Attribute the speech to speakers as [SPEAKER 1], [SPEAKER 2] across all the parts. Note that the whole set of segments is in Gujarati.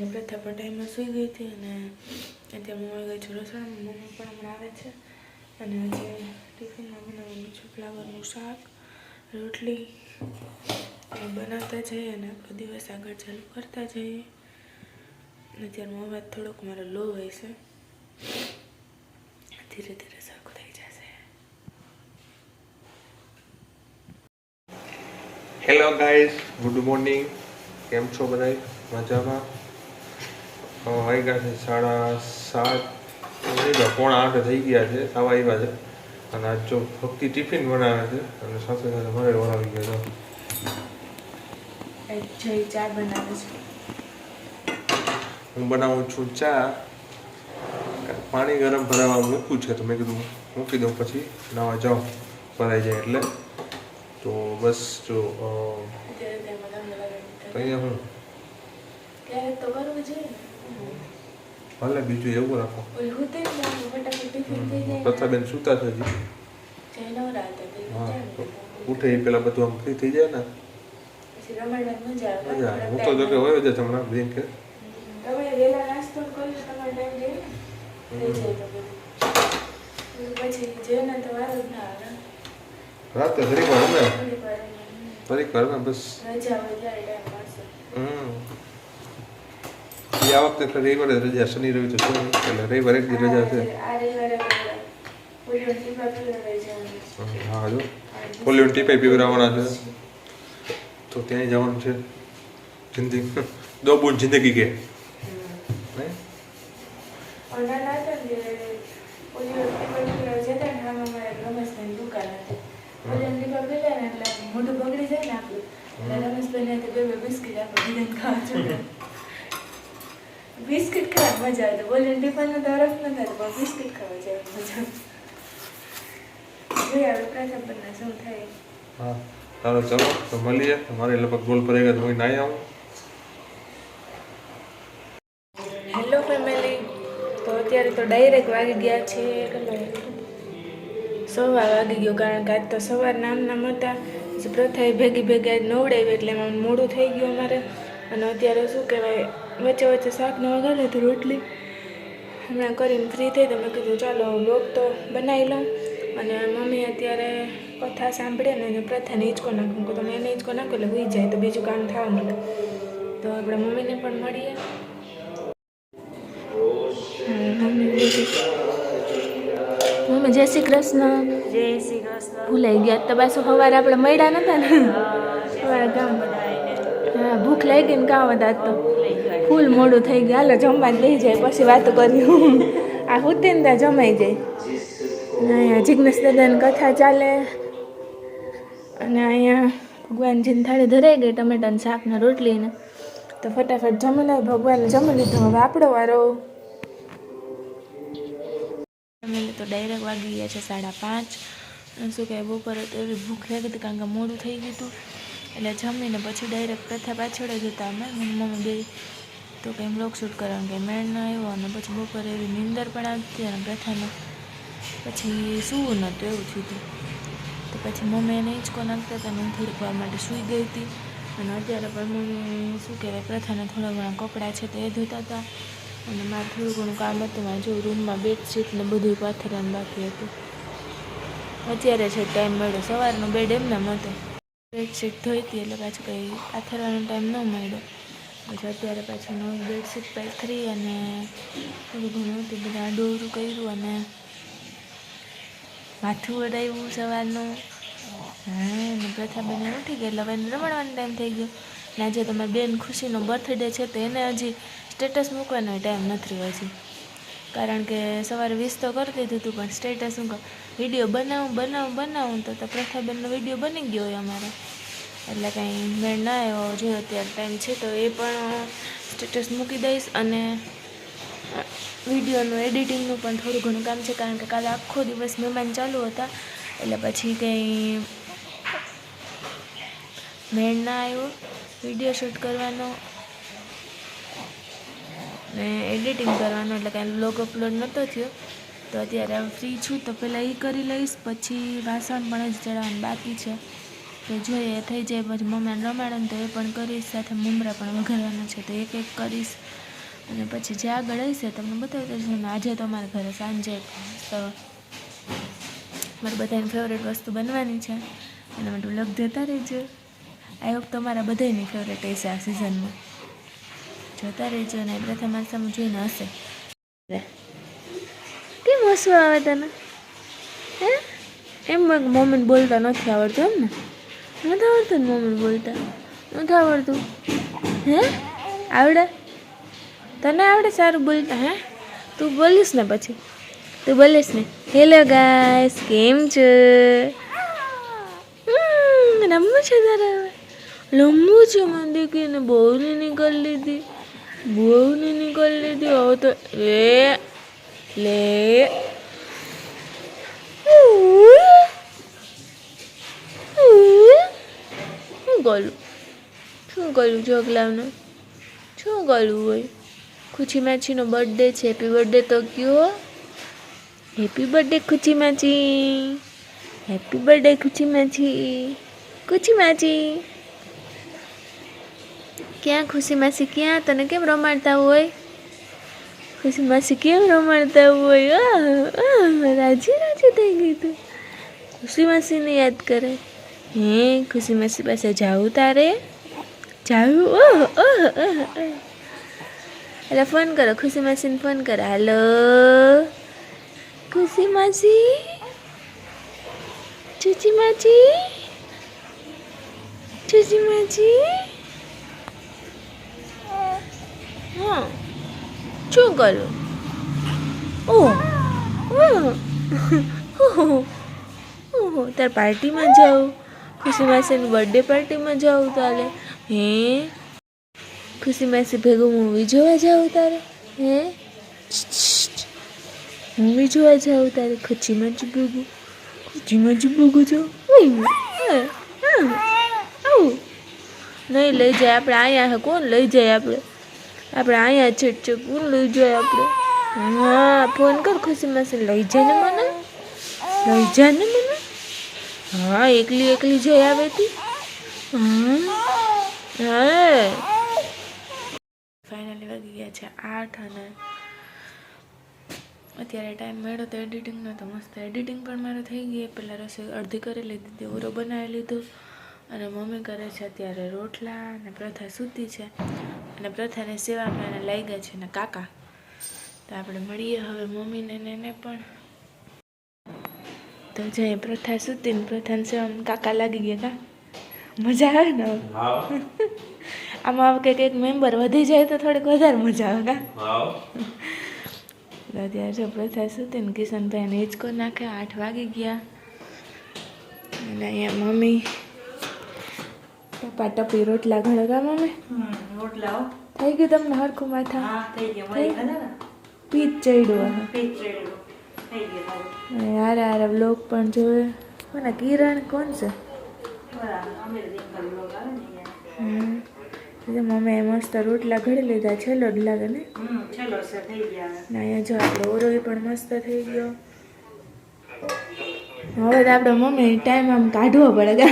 [SPEAKER 1] અને પ્રથા પણ ટાઈમમાં સૂઈ ગઈ હતી અને અત્યારે હું આવી ગઈ છું રસોડામાં મમ્મી પણ હમણાં આવે છે. અને આજે ટિફિનમાં બનાવવાનું છે ફ્લાવરનું શાક, રોટલી બનાવતા જઈએ અને આખો દિવસ આગળ ચાલુ કરતા જઈએ. અત્યારે મારો અવાજ થોડોક મારો લો હોય છે. ધીરે ધીરે સરખું થઈ જશે.
[SPEAKER 2] હેલો ગાઈઝ ગુડ મોર્નિંગ કેમ છો બધા મજામાં? અ, ગયા છે સાડા સાત. પોણા આઠ થઈ ગયા છે આવા આવ્યા છે. અને આજ જો ભક્તિ ટિફિન બનાવે છે અને સાથે સાથે મને બનાવી ગયો હું બનાવું છું ચા. પાણી ગરમ ભરાવા મૂકું છે તો મેં કીધું મૂકી દઉં પછી નાવા જાઉં ભરાઈ જાય એટલે. તો બસ જો અહીંયા હું?
[SPEAKER 1] ક્યારેક તો કરવું જોઈએ
[SPEAKER 2] ભલે બીજું એવું રાખો. પ્રથાબેન સુતા છે ઉઠે એ પેલા બધું આમ ફ્રી થઈ જાય ને.
[SPEAKER 1] મજા આવે.
[SPEAKER 2] હું તો જો કે હોય જ છે હમણાં બેન કે રાતે ફરી વાર ને
[SPEAKER 1] થોડીક વાર
[SPEAKER 2] બસ.
[SPEAKER 1] રજા હોય ત્યારે
[SPEAKER 2] આજે આ વખતે એટલે રવિવારે રજા શનિ રવિ તો છે એટલે રવિવારે એક રજા છે. હા જો. પોલિયોન ટીપાઈ પીવરાવવાના છે. તો ત્યાં જવાનું છે. જિંદગી. દો બુન જિંદગી કે.
[SPEAKER 1] મોઢું બગડી જાય ને આપણું. રમેશભાઈ બે બે બિસ્કીટ આપણે ખાવા જોઈએ બિસ્કિટ ખાવા મજા આવે પોલીઓ ટીપાનો તરફ રફ ન થાય પણ બિસ્કિટ ખાવા જાય મજા જોઈએ હવે પ્રથમ પરના શું થાય.
[SPEAKER 2] હા ચાલો ચલો. તો મળીએ. તમારે લગભગ ગોલ પર તો હું નાઈ આવું
[SPEAKER 1] હેલો ફેમિલી તો અત્યારે તો ડાયરેક્ટ વાગી ગયા છે સવાર વાગી ગયો કારણ કે આજ તો સવાર નામ નામ હતા. પ્રથા પ્રથાએ ભેગી ભેગી આજ નવડાવી એટલે એમાં મોડું થઈ ગયું અમારે. અને અત્યારે શું કહેવાય વચ્ચે વચ્ચે શાકને વગાડે તો રોટલી. હમણાં કરીને ફ્રી થઈ તો મેં કીધું ચાલો લોક તો બનાવી લઉં. અને મમ્મી અત્યારે કથા સાંભળે ને એને પ્રથાને હિંચકો નાખું. તો તમે એને હિંચકો નાખો એટલે હોઈ જાય તો બીજું કામ થવા મળે તો આપણે મમ્મીને પણ મળીએ. મમ્મી જય શ્રી કૃષ્ણ.
[SPEAKER 3] જય શ્રી કૃષ્ણ.
[SPEAKER 1] ભૂલાઈ ગયા. તો પાછું સવારે આપણે મળ્યા નતા ને. સવારે ગામ ભૂખ લાગી ને કાં હતા તો ફૂલ મોડું થઈ ગયું. હાલો, જમવા લઈ જાય, પછી વાતો કર્યું આ હોતે ને ત્યાં જમાઈ જાય. અહીંયા જિજ્ઞેશ દાદાની કથા ચાલે. અને અહીંયા ભગવાનજીની થાળી ધરાઈ ગઈ, ટમેટાની શાકને રોટલીને તો ફટાફટ જમી લે. ભગવાને જમી લીધું. હવે આપણો વારો. અમે તો ડાયરેક્ટ વાગી ગયા છે સાડા પાંચ. શું કહેવાય, બપોરે તો એવી ભૂખ લાગી હતી કારણ કે મોડું થઈ ગયું હતું. એટલે જમીને પછી ડાયરેક્ટ પ્રથા પાછળ જ હતા અમે. મમ્મી બે તો કંઈ બ્લોગ શૂટ કરવાનું કે મેળ ન આવ્યો અને પછી બપોરે એવી નીંદર પણ આવતી અને પ્રથાને પછી સૂવું નહોતું એવું થયું તો. પછી મમ્મી એને હિંચકો નાખતા હતા નથી થોડીક માટે સૂઈ ગઈ હતી. અને અત્યારે પણ મમ્મી શું કહેવાય, પ્રથાના થોડા ઘણા કપડાં છે તો એ ધોતા હતા. અને મારે થોડું ઘણું કામ હતું, મારે જો રૂમમાં બેડશીટ ને બધું પાથરવાનું બાકી હતું. અત્યારે છે ટાઈમ મળ્યો. સવારનો બેડ એમને એમ હતો. બેડશીટ ધોઈ હતી, એટલે પાછું કંઈ પાથરવાનો ટાઈમ ન મળ્યો. પછી અત્યારે પાછું નવું બેડશીટ પાથરી અને થોડું ઘણું હતું, બધા ડોરું કર્યું અને માથું વડાવ્યું સવારનું. હા ને પ્રથાબેન ઉઠી ગઈ, એટલે હવે રમણવાનો ટાઈમ થઈ ગયો. ને આજે તમારી બેન ખુશીનો બર્થડે છે, તો એને હજી સ્ટેટસ મૂકવાનો ટાઈમ નથી રહ્યો હજી. કારણ કે સવારે વીસ તો કરી દીધું હતું પણ સ્ટેટસ હું વીડિયો બનાવું બનાવું બનાવું તો પ્રથાબેનનો વીડિયો બની ગયો હોય અમારો. એટલે કાંઈ મેળ ના આવ્યો, જો અત્યારે ટાઈમ છે તો એ પણ સ્ટેટસ મૂકી દઈશ અને વિડીયોનું એડિટિંગનું પણ થોડું ઘણું કામ છે, કારણ કે કાલે આખો દિવસ મહેમાન ચાલુ હતા. એટલે પછી કંઈ મેળ ના આવ્યો. વીડિયો શૂટ કરવાનો ને એડિટિંગ કરવાનું એટલે કાંઈ બ્લોગ અપલોડ નહોતો થયો. તો અત્યારે ફ્રી છું તો પહેલાં એ કરી લઈશ, પછી વાસણ પણ જ ચડાવવાનું બાકી છે. તો જોઈએ થઈ જાય પછી મમ્મી રમાડે તો એ પણ કરીશ, સાથે મમરા પણ વઘારવાના છે તો એક એક કરીશ. અને પછી જે આગળ હશે તમને બતાવી દઈશ આજે તો અમારા ઘરે સાંજે તો મારી બધાની ફેવરેટ વસ્તુ બનવાની છે. એના માટે લગ જતા રહેજો. આઈ હોપ તમારા બધાની ફેવરેટ હશે આ સિઝનમાં જોતા રહેજો અને પ્રથમ આસામાં જોઈને હશે. કેમ હસવું આવે તને? હે? એમ મમ્મીને બોલતા નથી આવડતું એમ ને નથી આવડતું ને મમ્મીને બોલતા? નથી આવડતું? હે? આવડે? તને આવડે સારું બોલતા, હે? તું બોલીશ ને પછી. તું બોલીશ ને. હેલો ગાઈસ કેમ છો? રમવું છે તારે રમવું છે, મને દીકરીને બહુ નીકળી લીધી બહુ ને નીકળી લીધી હવે તો એ લે શું ગલું શું ગલું જોગલાવને શું ગલું હોય ખુશી માછીનો બર્થડે છે હેપી બર્થડે તો કયો હેપી બર્થડે ખુશી માછી હેપી બર્થડે ખુશી માછી ખુશી માછી ક્યાં ખુશી માસી ક્યાં તને કેમ રમાડતા હોય ખુશી માસી કેમ રમાડતા હોય આહ, આહ, રાજી રાજી થઈ ગઈ તું ખુશી માસીને યાદ કરે હે ખુશી માસી પાસે જાવું તારે જાવું ઓહ ઓહ ઓહ ઓહ. એટલે ફોન કરો ખુશી માસીને ફોન કરો હાલો ખુશી માસી ચુચી હા. શું કરું ઓહ ઓહ. તાર પાર્ટીમાં જાઉં ખુશી માસીની બર્થડે પાર્ટીમાં જાઉં તારે. હે? ખુશી માસી ભેગું મૂવી જોવા જાઉં તારે? હે? મૂવી જોવા જાઉં તારે, ખુશી માચી ભેગું. ખુશી માચી ભેગું જાઉં આવું. નહીં લઈ જાય આપણે, અહીંયા કોણ લઈ જાય આપણે? આપણે અહીંયા છે છે કોણ લઈ જાય આપણે. હા ફોન કર, ખુશી માસી લઈ જાય ને મને. લઈ જાય ને મને. હા, એકલી એકલી જઈ આવે હતી હા. ફાઇનલી વાગી ગયા છે આઠ અને અત્યારે ટાઈમ મળ્યો તો એડિટિંગનો તો મસ્ત એડિટિંગ પણ મારે થઈ ગઈ. પહેલાં રસોઈ અડધી કરી લીધી હતી, ઓરો બનાવી લીધું. અને મમ્મી કરે છે અત્યારે રોટલા અને પ્રથા સૂતી છે. અને પ્રથાને સેવામાં એને લાગ્યા છે ને કાકા. તો આપણે મળીએ હવે મમ્મીને ને એને પણ. તો જે પ્રથા સૂતી ને પ્રથાને સેવામાં કાકા લાગી ગયા કા? મજા આવે ને આમાં હવે કંઈક એક મેમ્બર વધી જાય તો થોડીક વધારે મજા આવે કા? અત્યારે જો પ્રથા સુતી ને કિશનભાઈને હિંચકો નાખે આઠ વાગી ગયા. અને અહીંયા મમ્મી પપ્પા ટપી રોટલા ઘણા કા મમ્મી
[SPEAKER 3] રોટલા
[SPEAKER 1] થઈ ગયું તમને હરખું માથા?
[SPEAKER 3] થઈ ગયું.
[SPEAKER 1] પીત ચડ્યું
[SPEAKER 3] પેટ થઈ ગયું
[SPEAKER 1] અને હારે હારે બ્લોગ પણ જોવે કોને કિરણ કોણ છે?
[SPEAKER 3] મમ્મી અમે
[SPEAKER 1] મસ્ત રોટલા ઘડી લીધા. છેલ્લો જ લાગે ને અહીંયા જો આપણો ઓરોય પણ મસ્ત થઈ ગયો. હવે તો આપણે મમ્મી ટાઈમ આમ કાઢવો પડે.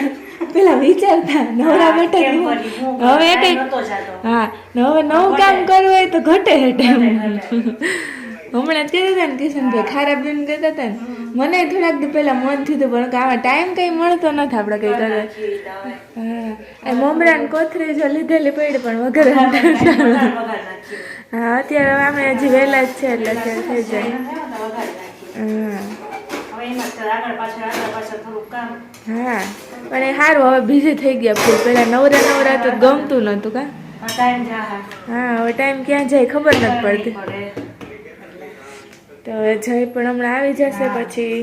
[SPEAKER 1] પેલા વિચારતા નવરા બેઠા હવે
[SPEAKER 3] જાતો.
[SPEAKER 1] હા હવે નવું કામ કરવું હોય તો ઘટે ટાઈમ હમણાં કહેતા હતા ને કિશનભાઈ ખરાબ બેન કહેતા હતા ને મને થોડાક દી પહેલાં મન થયું હતું પણ આમાં ટાઈમ કંઈ મળતો નથી આપણે કંઈ કરે હા એ મમરા ને કોથરી જો લીધેલી પડી પણ વગર હા અત્યારે અમે હજી વહેલા જ છે એટલે અત્યારે થઈ જાય. હા હા. પણ એ સારું હવે બીજી થઈ ગયા ફૂલ. પેલા નવરા નવરા તો ગમતું નહોતું કા?
[SPEAKER 3] હા.
[SPEAKER 1] હવે ટાઈમ ક્યાં જાય ખબર નથી પડતી. તો જય પણ હમણાં આવી જશે પછી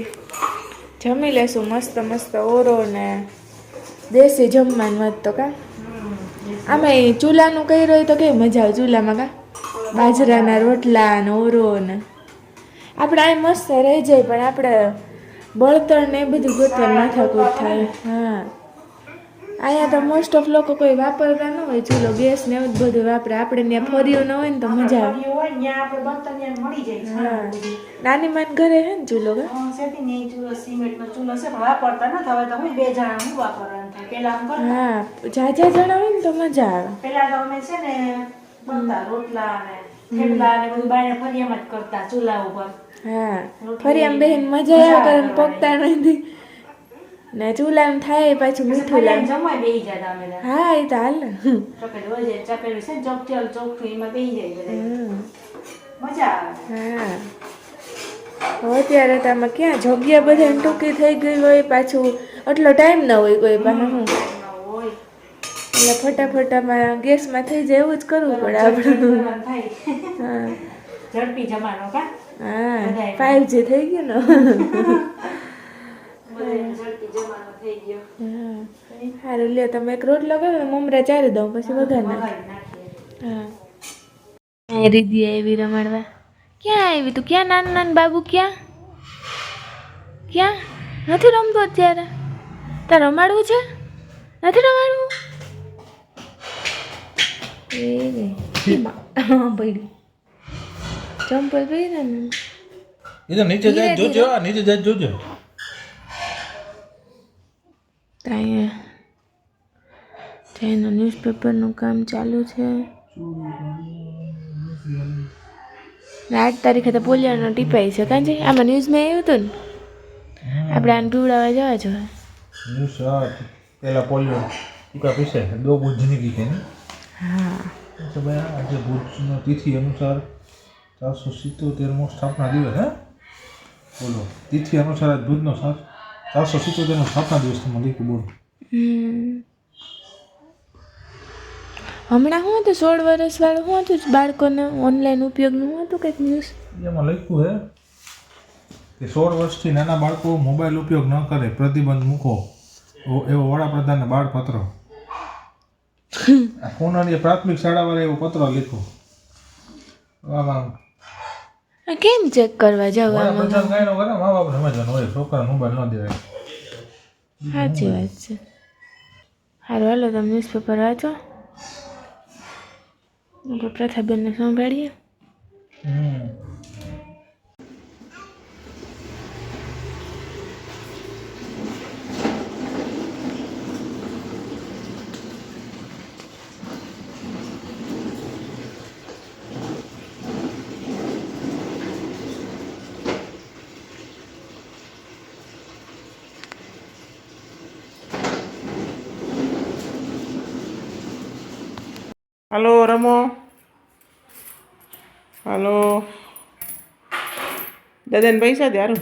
[SPEAKER 1] જમી લેશું મસ્ત મસ્ત ઓરો ને દેશી જમવાનું મત તો કા? આમાં ચૂલાનું કહી રહ્યું તો કેવી મજા આવે ચૂલામાં કા? બાજરાના રોટલા ને ઓરો ને આપણે આ મસ્ત રહી જાય પણ આપણે બળતણ ને બધું ગોતવા માથાકૂટ થાય. હા. અહીંયા તો મોસ્ટ ઓફ લોકો કોઈ વાપરતા ન હોય. ચૂલો ગેસ ને એવું જ બધું વાપરે. આપણે ત્યાં ફર્યું ન હોય ને તો મજા આવે.
[SPEAKER 3] છાણું
[SPEAKER 1] નાની માન ઘરે હે ને ચૂલો કે
[SPEAKER 3] હા, હું હા
[SPEAKER 1] જાજા જણા હોય ને તો મજા આવે.
[SPEAKER 3] પેલા તો અમે છે ને રોટલા ને થેપલા ને બધું બાયણે ફરિયામાં જ કરતા ચૂલા ઉપર.
[SPEAKER 1] હા. ફરી આમ બેન મજા આવે કારણ પકતા નથી ને ચૂલા એમ થાય પાછું મીઠું લાગે.
[SPEAKER 3] જમવા બેહી જતા અમે
[SPEAKER 1] હા એ તો હાલ. ને.
[SPEAKER 3] ચપેલું હોય ચપેલું છે ચોકચલ ચોકઠું એમાં બેહી જાય બધા. મજા આવે.
[SPEAKER 1] હા. અત્યારે તો આમાં ક્યાં જગ્યા બધા ટૂંકી થઈ ગઈ હોય પાછું આટલો ટાઈમ ન હોય કોઈ પાસે હું એટલે ફટાફટ આમાં ગેસમાં થઈ જાય એવું જ કરવું પડે આપણે. હા
[SPEAKER 3] ઝડપી જમાનો કા?
[SPEAKER 1] હા ફાઈવ જી થઈ ગયું ને સારું લ્યો તમે એક રોડ કરો મમરા ચારી દઉં પછી વઘાર નાખ હા રીધી આવી રમાડવા ક્યાં આવી તું ક્યાં નાનું નાનું બાબુ ક્યાં ક્યાં નથી રમતો અત્યારે તાર રમાડવું છે નથી રમાડવું એ ભાઈ ચંપલ પહેર્યા ને
[SPEAKER 4] એ તો નીચે જાય જોજો આ નીચે જાય જોજો.
[SPEAKER 1] ત્યાં ત્યાંનું ન્યૂઝપેપરનું કામ ચાલુ છે. આઠ તારીખે તો પોલિયાનો ટીપાઈ છે કાં છે આમાં ન્યૂઝમાં આવ્યું હતું ને. આપણે આને પીવડાવવા જવા જોઈએ.
[SPEAKER 4] પેલા પોલિયો ટીકા પીસે દો બુધ જિંદગી ને.
[SPEAKER 1] હા.
[SPEAKER 4] તો ભાઈ આજે ભુજનો તિથિ અનુસાર ચારસો સિત્તોતેરમો સ્થાપના દિવસ હે? બોલો તિથિ અનુસાર આજ ભુજનો ચારસો સિત્તોતેરનો સ્થાપના દિવસ તમે લીધું બોલો.
[SPEAKER 1] હમણાં શું હતું સોળ વર્ષ વાળું શું હતું બાળકોને ઓનલાઈન ઉપયોગનું શું હતું કંઈક ન્યૂઝ
[SPEAKER 4] એમાં લખ્યું હે કે સોળ વર્ષથી નાના બાળકો મોબાઈલ ઉપયોગ ન કરે પ્રતિબંધ મૂકો. એવો- વડાપ્રધાનને બાળપત્ર આ પ્રાથમિક શાળાવાળા એવો પત્ર લીધો આમાં
[SPEAKER 1] કેમ ચેક કરવા જાવ આમ?
[SPEAKER 4] બધા કાંઈ નો કરે મા બાપ સમજવાનું હોય છોકરા મોબાઈલ ન દેવાય.
[SPEAKER 1] સાચી વાત છે. હારું હાલો તમે ન્યૂઝપેપર વાંચો. પ્રથાબેનને સંભાળીએ
[SPEAKER 4] હમ.
[SPEAKER 2] હાલો રમો હલો દાદાને પૈસા દે હારું